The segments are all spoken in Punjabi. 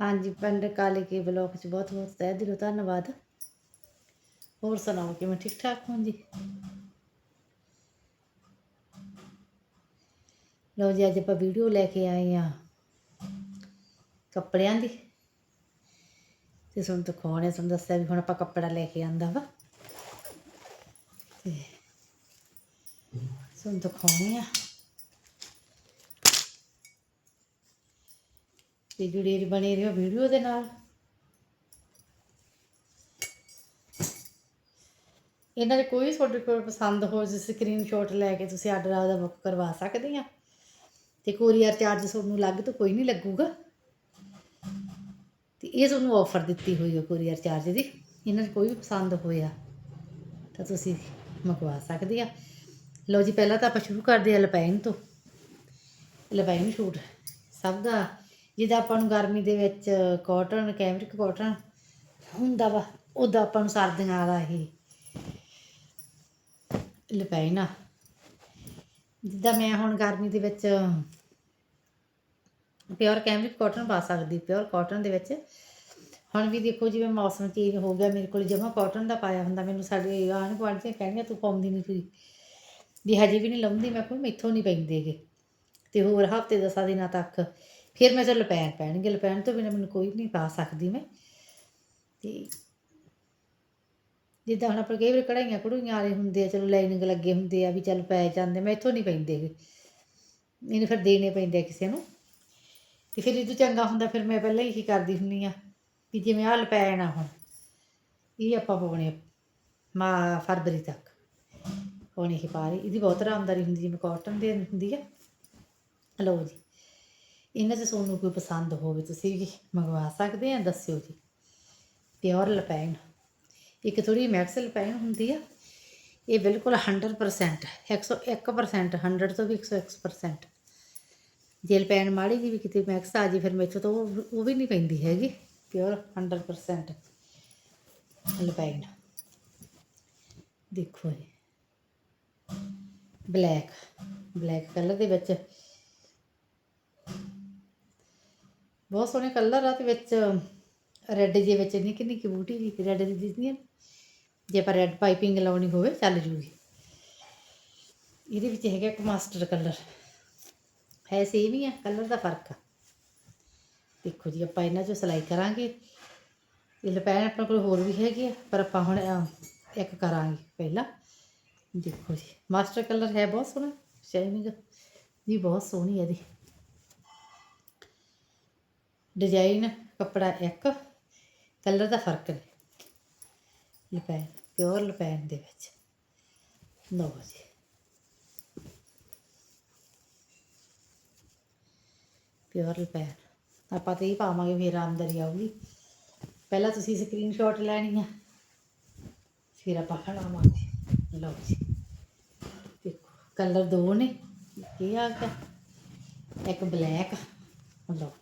ਹਾਂਜੀ, ਪਿੰਡ ਕਾਲੇ ਕੇ ਬਲਾਕ ਚ ਬਹੁਤ ਬਹੁਤ ਤਹਿ ਦਿਲੋਂ ਧੰਨਵਾਦ। ਹੋਰ ਸੁਣਾਓ, ਕਿਵੇਂ ਠੀਕ ਠਾਕ ਹੋ ਜੀ? ਲਓ ਜੀ, ਅੱਜ ਆਪਾਂ ਵੀਡੀਓ ਲੈ ਕੇ ਆਏ ਆ ਕੱਪੜਿਆਂ ਦੀ। ਤੇ ਤੁਹਾਨੂੰ ਦਿਖਾਉਣੇ ਤੁਹਾਨੂੰ ਦੱਸਿਆ ਵੀ ਹੁਣ ਆਪਾਂ ਕੱਪੜਾ ਲੈ ਕੇ ਆਂਦਾ ਵਾ। ਤੇ ਤੁਹਾਨੂੰ ਦਿਖਾਉਣੇ ਆ। ਤੇ ਜੁੜੇ ਬਣੇ ਰਹੋ ਵੀਡੀਓ ਦੇ ਨਾਲ। ਇਹਨਾਂ ਦੇ ਕੋਈ ਤੁਹਾਡੇ ਕੋਲ ਪਸੰਦ ਹੋ ਜੇ ਸਕਰੀਨਸ਼ਾਟ ਲੈ ਕੇ ਤੁਸੀਂ ਆਰਡਰ ਆਪਦਾ ਬੁੱਕ ਕਰਵਾ ਸਕਦੇ ਆ। ਤੇ ਕੋਰੀਅਰ ਚਾਰਜ ਤੁਹਾਨੂੰ ਅਲੱਗ ਤੋਂ ਕੋਈ ਨਹੀਂ ਲੱਗੂਗਾ। ਤੇ ਇਹ ਤੁਹਾਨੂੰ ਆਫਰ ਦਿੱਤੀ ਹੋਈ ਹੈ ਕੋਰੀਅਰ ਚਾਰਜ ਦੀ। ਇਹਨਾਂ ਨੂੰ ਕੋਈ ਵੀ ਪਸੰਦ ਹੋਇਆ ਤਾਂ ਤੁਸੀਂ ਮੰਗਵਾ ਸਕਦੇ ਆ। ਲਓ ਜੀ, ਪਹਿਲਾਂ ਤਾਂ ਆਪਾਂ ਸ਼ੁਰੂ ਕਰਦੇ ਆ ਲਪਾਈਨ ਤੋਂ। ਲਪਾਈਨ ਸ਼ੂਟ। ਸਭ ਦਾ ਜਿੱਦਾਂ ਆਪਾਂ ਨੂੰ ਗਰਮੀ ਦੇ ਵਿੱਚ ਕਾਟਨ ਕੈਮਰਿਕ ਕਾਟਨ ਹੁੰਦਾ ਵਾ ਉਦਾਂ ਆਪਾਂ ਨੂੰ ਸਰਦੀਆਂ ਵਾਲਾ ਇਹ ਲਪੈਨਾ ਜਿੱਦਾਂ ਮੈਂ ਹੁਣ ਗਰਮੀ ਦੇ ਵਿੱਚ ਪਿਓਰ ਕੈਮਰਿਕ ਕਾਟਨ ਪਾ ਸਕਦੀ ਪਿਓਰ ਕਾਟਨ ਦੇ ਵਿੱਚ। ਹੁਣ ਵੀ ਦੇਖੋ ਜਿਵੇਂ ਮੌਸਮ ਚੇਂਜ ਹੋ ਗਿਆ, ਮੇਰੇ ਕੋਲ ਜਮਾ ਕਾਟਨ ਦਾ ਪਾਇਆ ਹੁੰਦਾ, ਮੈਨੂੰ ਸਾਡੇ ਆਣ ਗੁਆਂਢ ਦੀਆਂ ਕਹਿਣੀਆਂ ਤੂੰ ਪਾਉਂਦੀ ਨਹੀਂ ਸੀ ਵੀ ਹਜੇ ਵੀ ਨਹੀਂ ਲਾਉਂਦੀ, ਮੈਂ ਕੋਈ ਮੈਥੋਂ ਨਹੀਂ ਪੈਂਦੇਗੇ ਤੇ ਹੋਰ ਹਫ਼ਤੇ ਦਸਾਂ ਦਿਨਾਂ ਤੱਕ ਫਿਰ ਮੈਂ ਚਲ ਲਪੈਣ ਪੈਣਗੇ, ਲਪੈਣ ਤੋਂ ਬਿਨਾਂ ਮੈਨੂੰ ਕੋਈ ਨਹੀਂ ਪਾ ਸਕਦੀ ਮੈਂ। ਤੇ ਜਿੱਦਾਂ ਹੁਣ ਆਪਾਂ ਕਈ ਵਾਰ ਕਢਾਈਆਂ ਕੜੂਈਆਂ ਵਾਲੇ ਹੁੰਦੇ ਆ, ਚਲੋ ਲਾਈਨਿੰਗ ਲੱਗੇ ਹੁੰਦੇ ਆ ਵੀ ਚੱਲ ਪੈ ਜਾਂਦੇ, ਮੈਂ ਇੱਥੋਂ ਨਹੀਂ ਪੈਂਦੇ ਇਹਨੂੰ ਫਿਰ ਦੇਣੇ ਪੈਂਦੇ ਕਿਸੇ ਨੂੰ। ਤੇ ਫਿਰ ਇਹ ਤੋਂ ਚੰਗਾ ਹੁੰਦਾ ਫਿਰ ਮੈਂ ਪਹਿਲਾਂ ਹੀ ਕਰਦੀ ਹੁੰਨੀ ਆ ਵੀ ਜਿਵੇਂ ਆਹ ਲਪੈਣ ਆ ਹੁਣ, ਇਹ ਆਪਾਂ ਪਾਉਣੇ ਮਾ ਫਰਵਰੀ ਤੱਕ। ਪਾਉਣੀ ਹੀ ਪਾ ਰਹੀ ਇਹਦੀ ਬਹੁਤ ਆਰਾਮਦਾਰੀ ਹੁੰਦੀ, ਜਿਵੇਂ ਕਾਟਨ ਦੇ ਹੁੰਦੀ ਆ। ਲਓ ਜੀ। ਇਹਨਾਂ 'ਚ ਤੁਹਾਨੂੰ ਕੋਈ ਪਸੰਦ ਹੋਵੇ, ਤੁਸੀਂ ਵੀ ਮੰਗਵਾ ਸਕਦੇ ਆ, ਦੱਸਿਓ ਜੀ। ਪਿਓਰ ਲਪੈਨ। ਇੱਕ ਥੋੜੀ ਮੈਕਸ ਲਪੈਨ ਹੁੰਦੀ ਆ, ਇਹ ਬਿਲਕੁਲ 100% 101% 100 ਤੋਂ ਵੀ 101% ਜੇ ਲਪੈਨ ਮਾੜੀ ਜੀ ਵੀ ਕਿਤੇ ਮੈਕਸ ਆ ਜੀ, ਫਿਰ ਮੇਥੋਂ ਤਾਂ ਉਹ ਉਹ ਵੀ ਨਹੀਂ ਪੈਂਦੀ ਹੈਗੀ, ਪਿਓਰ 100% ਲਪੈਨ। ਦੇਖੋ ਜੀ। ਬਲੈਕ ਬਲੈਕ ਕਲਰ ਦੇ ਵਿੱਚ ਬਹੁਤ ਸੋਹਣੇ ਕਲਰ ਆ ਤੇ ਵਿੱਚ ਰੈੱਡ ਜੇ ਵਿੱਚ ਨਿੱਕੀ ਨਿੱਕੀ ਬੂਟੀ ਜੀ ਰੈੱਡ ਦੀ ਦਿਸਦੀ ਹੈ ਜੇ ਆਪਾਂ ਰੈੱਡ ਪਾਈਪਿੰਗ ਲਾਉਣੀ ਹੋਵੇ, ਚੱਲ ਜੂਗੀ। ਇਹਦੇ ਵਿੱਚ ਹੈਗਾ ਇੱਕ ਮਾਸਟਰ ਕਲਰ ਹੈ ਸੇਮ ਹੀ ਆ ਕਲਰ ਦਾ ਫ਼ਰਕ ਆ। ਦੇਖੋ ਜੀ, ਆਪਾਂ ਇਹਨਾਂ 'ਚੋਂ ਸਿਲਾਈ ਕਰਾਂਗੇ। ਇਹ ਲਪੈਣ ਆਪਣੇ ਕੋਲ ਹੋਰ ਵੀ ਹੈਗੇ ਆ, ਪਰ ਆਪਾਂ ਹੁਣ ਇੱਕ ਕਰਾਂਗੇ ਪਹਿਲਾਂ। ਦੇਖੋ ਜੀ ਮਾਸਟਰ ਕਲਰ ਹੈ ਬਹੁਤ ਸੋਹਣਾ ਸ਼ਾਈਨਿੰਗ ਜੀ, ਬਹੁਤ ਸੋਹਣੀ ਹੈ ਇਹਦੀ। ਡਿਜ਼ਾਈਨ ਕੱਪੜਾ ਇੱਕ ਕਲਰ ਦਾ ਫ਼ਰਕ ਨੇ ਲਪੈਨ ਪਿਓਰ ਲਪੈਨ ਦੇ ਵਿੱਚ। ਲਓ ਜੀ। ਪਿਓਰ ਲਪੈਨ ਆਪਾਂ ਤੇ ਹੀ ਪਾਵਾਂਗੇ, ਫਿਰ ਅੰਦਰ ਹੀ ਆਊਗੀ। ਪਹਿਲਾਂ ਤੁਸੀਂ ਸਕਰੀਨਸ਼ਾਟ ਲੈਣੀ ਆ, ਫਿਰ ਆਪਾਂ ਖੜਾਵਾਂਗੇ ਲਓ ਜੀ। ਦੇਖੋ ਕਲਰ ਦੋ ਨੇ। ਇਹ ਆ ਗਿਆ। ਇੱਕ ਬਲੈਕ ਲਓ।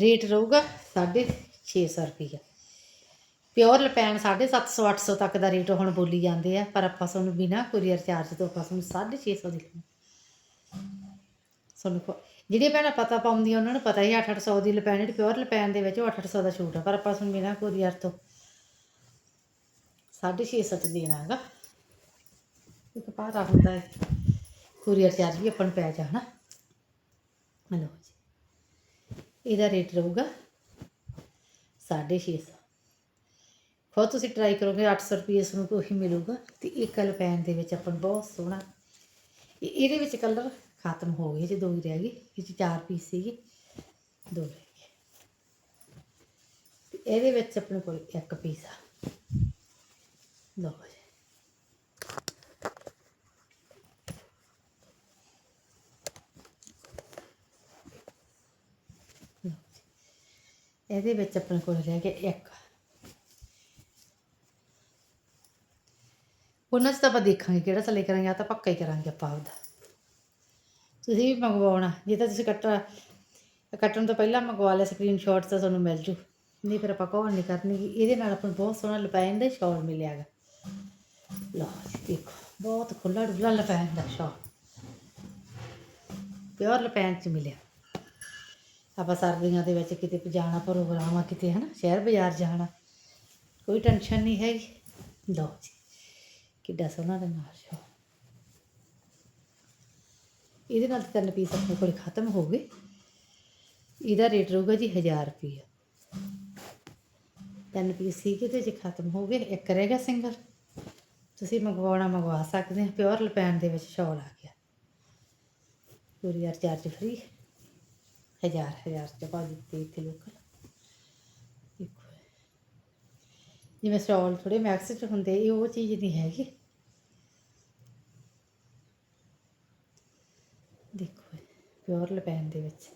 ਰੇਟ ਰਹੂਗਾ 650 ਰੁਪਈਆ। ਪਿਓਰ ਲਪੈਨ 750 800 ਤੱਕ ਦਾ ਰੇਟ ਹੁਣ ਬੋਲੀ ਜਾਂਦੇ ਆ, ਪਰ ਆਪਾਂ ਤੁਹਾਨੂੰ ਬਿਨਾ ਕੁਰੀਅਰ ਚਾਰਜ ਤੋਂ ਆਪਾਂ ਤੁਹਾਨੂੰ 650 ਦੇ ਦਿੰਦੇ ਤੁਹਾਨੂੰ ਪ- ਜਿਹੜੀਆਂ ਭੈਣਾਂ ਪਤਾ ਪਾਉਂਦੀਆਂ, ਉਹਨਾਂ ਨੂੰ ਪਤਾ ਹੀ 8-800 ਦੀ ਲਪੈਨ ਜਿਹੜੀ ਪਿਓਰ ਲਪੈਨ ਦੇ ਵਿੱਚ ਉਹ 800 ਦਾ ਛੂਟ ਆ, ਪਰ ਆਪਾਂ ਤੁਹਾਨੂੰ ਬਿਨਾ ਕੁਰੀਅਰ ਤੋਂ 650 ਚ ਦੇਣਾ ਹੈਗਾ। ਇੱਕ ਭਾਰਾ ਹੁੰਦਾ ਹੈ ਕੁਰੀਅਰ ਚਾਰਜ ਵੀ ਆਪਾਂ ਨੂੰ ਪੈ ਜਾਣਾ। ਲਓ ਜੀ ਇਹਦਾ ਰੇਟ ਰਹੂਗਾ 650 ਖੁਦ ਤੁਸੀਂ ਟਰਾਈ ਕਰੋਗੇ 800 ਰੁਪਏ ਇਸ ਨੂੰ ਕੋਈ ਮਿਲੂਗਾ ਤੇ ਇਹ ਕਲ ਪੈਨ ਦੇ ਵਿੱਚ ਆਪਾਂ ਬਹੁਤ ਸੋਹਣਾ ਇਹ- ਇਹਦੇ ਵਿੱਚ ਕਲਰ ਖਤਮ ਹੋ ਗਏ ਜੇ ਦੋ ਹੀ ਰਹਿ ਗਏ, ਇਹ 'ਚ ਚਾਰ ਪੀਸ ਸੀਗੇ, ਦੋ ਰਹਿ ਗਏ। ਤੇ ਇਹਦੇ ਵਿੱਚ ਆਪਣੇ ਕੋਲ ਇੱਕ ਪੀਸ ਆ। ਲਓ ਲਓ ਜੀ। ਇਹਦੇ ਵਿੱਚ ਆਪਣੇ ਕੋਲ ਰਹਿ ਗਿਆ ਇੱਕ। ਉਹਨਾਂ 'ਚ ਤਾਂ ਆਪਾਂ ਦੇਖਾਂਗੇ ਕਿਹੜਾ ਸਿਲਾਈ ਕਰਾਂਗੇ ਆ ਤਾਂ ਪੱਕਾ ਹੀ ਕਰਾਂਗੇ ਆਪਾਂ ਆਪਦਾ। ਤੁਸੀਂ ਵੀ ਮੰਗਵਾਉਣਾ, ਜੇ ਤਾਂ ਤੁਸੀਂ ਕੱਟ, ਕੱਟਣ ਤੋਂ ਪਹਿਲਾਂ ਮੰਗਵਾ ਲਿਆ ਸਕਰੀਨਸ਼ਾਟ ਤਾਂ ਤੁਹਾਨੂੰ ਮਿਲ ਜੂ। ਨਹੀਂ ਫਿਰ ਆਪਾਂ ਕੌਣ ਨਹੀਂ ਕਰਨੀ ਇਹਦੇ ਨਾਲ ਆਪਾਂ ਨੂੰ ਬਹੁਤ ਸੋਹਣਾ ਲਪੈਨ ਦਾ ਸ਼ਾਲ ਮਿਲਿਆਗਾ ਲਓ ਜੀ, ਦੇਖੋ, ਬਹੁਤ ਖੁੱਲਾ ਡੁੱਲਾ ਲਪੈਨ ਦਾ ਸ਼ਾਲ। ਪਿਓਰ ਲਪੈਨ ਚ ਮਿਲਿਆ। ਆਪਾਂ ਸਰਦੀਆਂ ਦੇ ਵਿੱਚ ਕਿਤੇ ਜਾਣਾ ਪ੍ਰੋਗਰਾਮ ਆ ਕਿਤੇ, ਹਨਾ? ਸ਼ਹਿਰ ਬਾਜ਼ਾਰ ਜਾਣਾ, ਕੋਈ ਟੈਨਸ਼ਨ ਨਹੀਂ ਹੈਗੀ। ਲਓ ਜੀ, ਕਿੱਡਾ ਸੋਹਣਾ ਦੇ ਨਾਲ ਸ਼ੋ। ਇਹਦੇ ਨਾਲ ਤਿੰਨ ਪੀਸ ਆਪਣੇ ਕੋਲ ਖਤਮ ਹੋ ਗਏ। ਇਹਦਾ ਰੇਟ ਰਹੂਗਾ ਜੀ 1000 ਰੁਪਏ ਤਿੰਨ ਪੀਸ ਸੀ ਕਿਤੇ ਜੇ ਖਤਮ ਹੋ ਗਏ, ਇੱਕ ਰਹਿ ਗਿਆ ਸਿੰਗਲ ਤੁਸੀਂ ਮੰਗਵਾਉਣਾ ਮੰਗਵਾ ਸਕਦੇ ਹੋ ਪਿਓਰ ਲਪੈਨ ਦੇ ਵਿੱਚ ਸ਼ਾਲ ਆ ਗਿਆ। ਕੁਰੀਅਰ ਚਾਰਜ ਫ੍ਰੀ ਹਜ਼ਾਰ ਹਜ਼ਾਰ ਚ ਪਾ ਦਿੱਤੇ ਇੱਥੇ ਲੋਕਲ ਦੇਖੋ। ਜਿਵੇਂ ਸ਼ਾਲ ਥੋੜੇ ਮੈਕਸ ਚ ਹੁੰਦੇ, ਇਹ ਉਹ ਚੀਜ਼ ਨਹੀਂ ਹੈਗੀ। ਦੇਖੋ ਪਿਓਰ ਲਪੈਨ ਦੇ ਵਿੱਚ।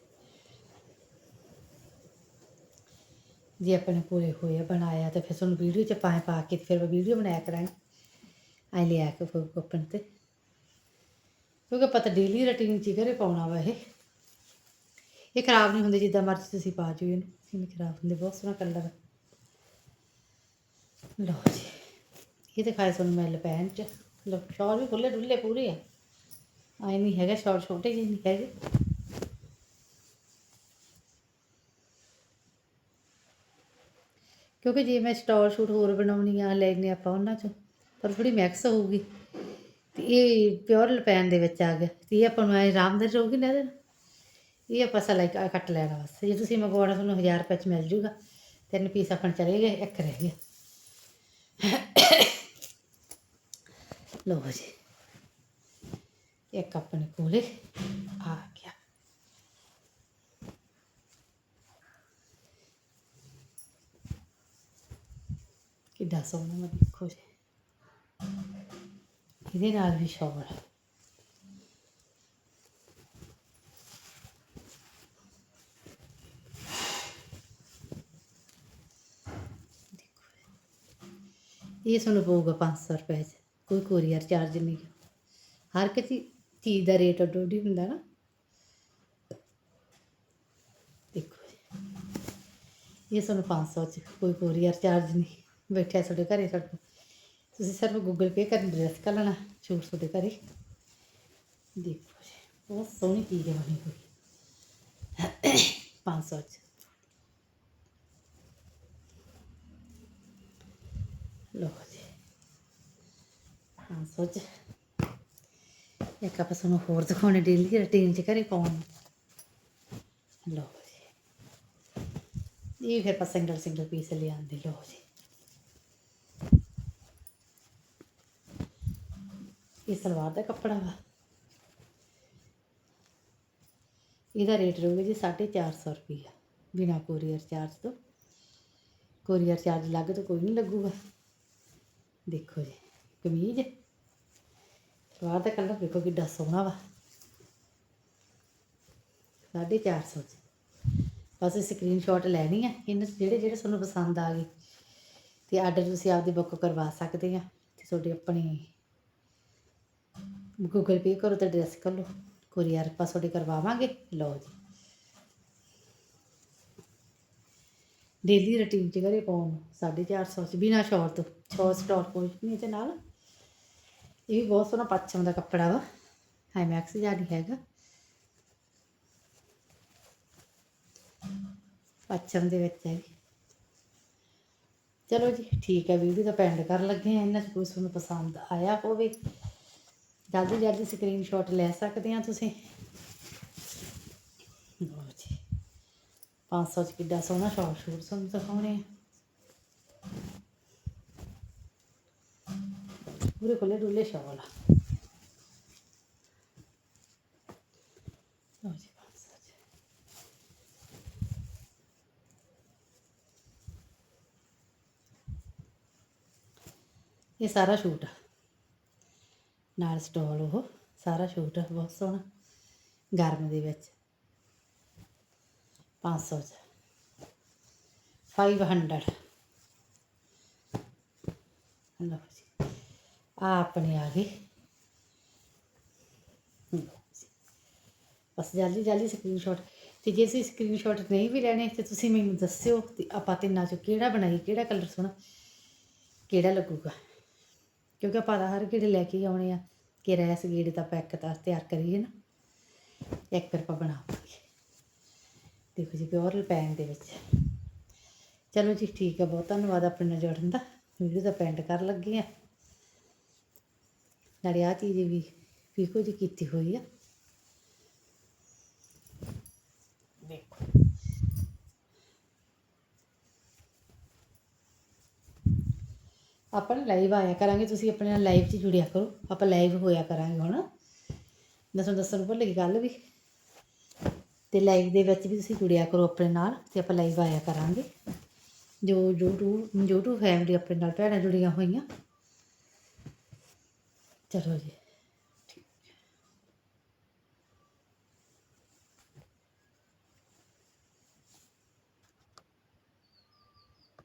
ਜੇ ਆਪਣੇ ਪੂਰੇ ਹੋਏ ਬਣਾਇਆ, ਤਾਂ ਫਿਰ ਤੁਹਾਨੂੰ ਵੀਡੀਓ ਚ ਪਾਏ ਪਾ ਕੇ ਫਿਰ ਵੀਡੀਓ ਬਣਾਇਆ ਕਰਾਂਗੇ। ਆਈ ਲਿਆ ਕੇ ਫੋਕ ਓਪਨ ਤੇ। ਕਿਉਂਕਿ ਪਤਾ ਡੇਲੀ ਰੁਟੀਨ ਚ ਹੀ ਘਰੇ ਪਾਉਣਾ ਵਾ ਇਹ। ਇਹ ਖਰਾਬ ਨਹੀਂ ਹੁੰਦੇ ਜਿੱਦਾਂ ਮਰਜ਼ੀ ਤੁਸੀਂ ਪਾ ਜਿਓ ਇਹਨੂੰ। ਇਹ ਨਹੀਂ ਖਰਾਬ ਹੁੰਦੇ, ਬਹੁਤ ਸੋਹਣਾ ਕਲਰ ਲਓ ਜੀ, ਇਹ ਦਿਖਾਏ ਤੁਹਾਨੂੰ ਮੈਂ ਲਪੈਨ ਚ। ਲੋ ਸ਼ਾਲ ਵੀ ਖੁੱਲੇ ਡੁੱਲੇ ਪੂਰੇ ਆ। ਆਏ ਨਹੀਂ ਹੈਗਾ, ਸ਼ਾਲ ਛੋਟੇ ਜਿਹੇ ਨਹੀਂ ਹੈਗੇ। ਕਿਉਂਕਿ ਜੇ ਮੈਂ ਸਟੋਰ ਸ਼ੂਟ ਹੋਰ ਬਣਾਉਣੀ ਆ ਲੈਣੇ ਆਪਾਂ ਉਹਨਾਂ ਚੋਂ, ਪਰ ਥੋੜੀ ਮੈਕਸ ਹੋਊਗੀ। ਤੇ ਇਹ ਪਿਓਰ ਲਪੈਨ ਦੇ ਵਿੱਚ ਆ ਗਿਆ। ਤੇ ਇਹ ਆਪਾਂ ਨੂੰ ਐ ਆਰਾਮਦਾਰ ਰਹੂਗੀ ਨਾ ਇਹਦੇ ਇਹ ਆਪਾਂ ਸਲਾਈ ਕੱਟ ਲੈਣਾ ਬਸ। ਜੇ ਤੁਸੀਂ ਮੰਗਵਾਉਣਾ ਤੁਹਾਨੂੰ 1000 ਰੁਪਏ ਚ ਮਿਲ ਜੂਗਾ। ਤਿੰਨ ਪੀਸ ਆਪਣ ਚਲੇ ਗਏ, ਇੱਕ ਰਹਿ ਗਿਆ। ਲੋ ਜੀ। ਇੱਕ ਆਪਣੇ ਕੋਲੇ ਆ ਗਿਆ। ਕਿੱਡਾ ਸੋਹਣਾ ਮੈਂ ਦੇਖੋ ਜੀ। ਇਹਦੇ ਨਾਲ ਵੀ ਸ਼ੋਰ ਹੈ ਇਹ ਤੁਹਾਨੂੰ ਪਊਗਾ 500 ਰੁਪਏ 'ਚ। ਕੋਈ ਕੋਰੀਅਰ ਚਾਰਜ ਨਹੀਂ ਹਰ ਕਿਸੇ ਚੀਜ਼ ਦਾ ਰੇਟ ਅੱਡੋ ਅੱਡੀ ਹੁੰਦਾ ਨਾ। ਦੇਖੋ ਜੀ। ਇਹ ਤੁਹਾਨੂੰ 500 ਚ ਕੋਈ ਕੋਰੀਅਰ ਚਾਰਜ ਨਹੀਂ। ਬੈਠਿਆ ਤੁਹਾਡੇ ਘਰੇ ਤੁਹਾਡੇ ਤੁਸੀਂ ਸਿਰਫ ਗੂਗਲ ਪੇ ਕਰਨ ਡਰੈਸ ਕਰ ਲੈਣਾ, ਛੂਟ ਤੁਹਾਡੇ ਘਰੇ। ਦੇਖੋ ਜੀ। ਬਹੁਤ ਸੋਹਣੀ ਚੀਜ਼ ਹੈ ਬਣੀ ਹੋਈ 500 ਚ। ਲੋ ਜੀ। ਹਾਂ, ਸੋਚ। ਇੱਕ ਆਪਾਂ ਤੁਹਾਨੂੰ ਹੋਰ ਦਿਖਾਉਣੇ ਡੇਲੀ ਰੁਟੀਨ ਚ ਘਰੇ ਪਾਉਣ ਨੂੰ। ਲਓ ਜੀ। ਇਹ ਫਿਰ ਆਪਾਂ ਸਿੰਗਲ ਸਿੰਗਲ ਪੀਸ ਲਿਆਂਦੇ ਲੋ ਜੀ। ਇਹ ਸਲਵਾਰ ਦਾ ਕੱਪੜਾ ਵਾ। ਇਹਦਾ ਰੇਟ ਰਹੂਗਾ ਜੀ 450 ਰੁਪਈਆ। ਬਿਨਾ ਕੋਰੀਅਰ ਚਾਰਜ ਤੋਂ। ਕੋਰੀਅਰ ਚਾਰਜ ਲੱਗ ਤੋਂ ਕੋਈ ਨਹੀਂ ਲੱਗੂਗਾ। ਦੇਖੋ ਜੀ, ਕਮੀਜ਼। ਸਲਵਾਰ ਦਾ ਕਲਰ ਦੇਖੋ ਕਿੱਡਾ ਸੋਹਣਾ ਵਾ। 450 ਚ। ਬਸ ਸਕਰੀਨਸ਼ਾਟ ਲੈਣੀ ਆ, ਇਹਨਾਂ ਜਿਹੜੇ ਜਿਹੜੇ ਤੁਹਾਨੂੰ ਪਸੰਦ ਆ ਗਏ। ਤੇ ਆਰਡਰ ਤੁਸੀਂ ਆਪਦੀ ਬੁੱਕ ਕਰਵਾ ਸਕਦੇ ਆ, ਤੇ ਤੁਹਾਡੀ ਆਪਣੀ ਗੂਗਲ ਪੇ ਕਰੋ ਤੇ ਐਡਰੈਸ ਕਰ ਲਓ। ਕੋਰੀਅਰ ਆਪਾਂ ਤੁਹਾਡੇ ਕਰਵਾਵਾਂਗੇ। ਲਓ ਜੀ। ਡੇਲੀ ਰੁਟੀਨ ਚ ਘਰੇ ਪਾਉਣ ਨੂੰ 450 ਚ, ਬਿਨਾ ਸ਼ਾਰਟ ਤੋਂ ਛੋ ਸਟਾਰ ਕੋਈ ਨਹੀਂ ਤੇ ਨਾਲ। ਇਹ ਵੀ ਬਹੁਤ ਸੋਹਣਾ ਪੱਛਮ ਦਾ ਕੱਪੜਾ ਵਾ ਹਾਈ ਮੈਕਸ ਜ਼ਿਆਦਾ ਹੈਗਾ। ਪੱਛਮ ਦੇ ਵਿੱਚ ਹੈ ਵੀ। ਚਲੋ ਜੀ, ਠੀਕ ਹੈ, ਵੀਡੀਓ ਦਾ ਪੈਂਡ ਕਰਨ ਲੱਗੇ ਆ ਇਹਨਾਂ 'ਚ ਕੋਈ ਤੁਹਾਨੂੰ ਪਸੰਦ ਆਇਆ ਹੋਵੇ ਜਲਦੀ ਜਲਦੀ ਸਕਰੀਨਸ਼ਾਟ ਲੈ ਸਕਦੇ ਆ ਤੁਸੀਂ ਲਓ ਜੀ 500 ਚ ਕਿੱਡਾ ਸੋਹਣਾ ਸ਼ਾਰਟ ਸ਼ੂਟ ਤੁਹਾਨੂੰ ਦਿਖਾਉਣੇ ਆ। ਪੂਰੇ ਖੁੱਲੇ ਡੁੱਲੇ ਸ਼ਾਲ ਆ। ਇਹ ਸਾਰਾ ਸ਼ੂਟ ਆ। ਨਾਲ ਸਟਾਲ ਉਹ, ਸਾਰਾ ਸ਼ੂਟ ਬਹੁਤ ਸੋਹਣਾ। ਗਰਮ ਦੇ ਵਿੱਚ। 500 ਚ। 500 ਲਓ ਜੀ। ਆ ਆਪਣੇ ਆ ਗਏ। ਬਸ ਜਲਦੀ ਜਲਦੀ ਸਕਰੀਨਸ਼ਾਟ ਤੇ ਜੇ ਤੁਸੀਂ ਸਕਰੀਨਸ਼ਾਟ ਨਹੀਂ ਵੀ ਲੈਣੇ, ਤੇ ਤੁਸੀਂ ਮੈਨੂੰ ਦੱਸਿਓ ਤੇ ਆਪਾਂ ਤਿੰਨਾਂ ਚੋਂ ਕਿਹੜਾ ਬਣਾਈਏ, ਕਿਹੜਾ ਕਲਰ ਸੋਹਣਾ, ਕਿਹੜਾ ਲੱਗੂਗਾ। ਕਿਉਂਕਿ ਆਪਾਂ ਤਾਂ ਹਰ ਕਿਹੜੇ ਲੈ ਕੇ ਆਉਣੇ ਆ ਕਿ ਰੈਸ ਗੇੜੇ ਦਾ ਪੈਕ ਤਾਂ ਤਿਆਰ ਕਰੀਏ ਨਾ। ਇੱਕ ਫਿਰ ਆਪਾਂ ਬਣਾਵਾਂਗੇ ਦੇਖੋ ਜੀ ਪਿਓਰ ਪੈਨ ਦੇ ਵਿੱਚ। ਚਲੋ ਜੀ ਠੀਕ ਹੈ ਬਹੁਤ ਧੰਨਵਾਦ ਆਪਣੇ ਨਾਲ ਜੁੜਨ ਦਾ। ਵੀਡੀਓ ਦਾ ਪੈਂਟ ਕਰਨ ਲੱਗੀ ਆ। ਨਾਲੇ ਆਹ ਚੀਜ਼ ਵੀ ਪੀਕੋ ਜੀ ਕੀਤੀ ਹੋਈ ਆ। ਦੇਖੋ। ਆਪਾਂ ਲਾਈਵ ਆਇਆ ਕਰਾਂਗੇ ਤੁਸੀਂ ਆਪਣੇ ਨਾਲ ਲਾਈਵ 'ਚ ਜੁੜਿਆ ਕਰੋ। ਆਪਾਂ ਲਾਈਵ ਹੋਇਆ ਕਰਾਂਗੇ ਹੁਣ। ਮੈਂ ਤੁਹਾਨੂੰ ਦੱਸਣ ਭੁੱਲ ਗਈ ਗੱਲ ਵੀ। ਤੇ ਲਾਈਵ ਦੇ ਵਿੱਚ ਵੀ ਤੁਸੀਂ ਜੁੜਿਆ ਕਰੋ ਆਪਣੇ ਨਾਲ, ਤੇ ਆਪਾਂ ਲਾਈਵ ਆਇਆ ਕਰਾਂਗੇ। ਜੋ YouTube YouTube ਫੈਮਿਲੀ ਆਪਣੇ ਨਾਲ ਭੈਣਾਂ ਜੁੜੀਆਂ ਹੋਈਆਂ। ਚਲੋ ਜੀ।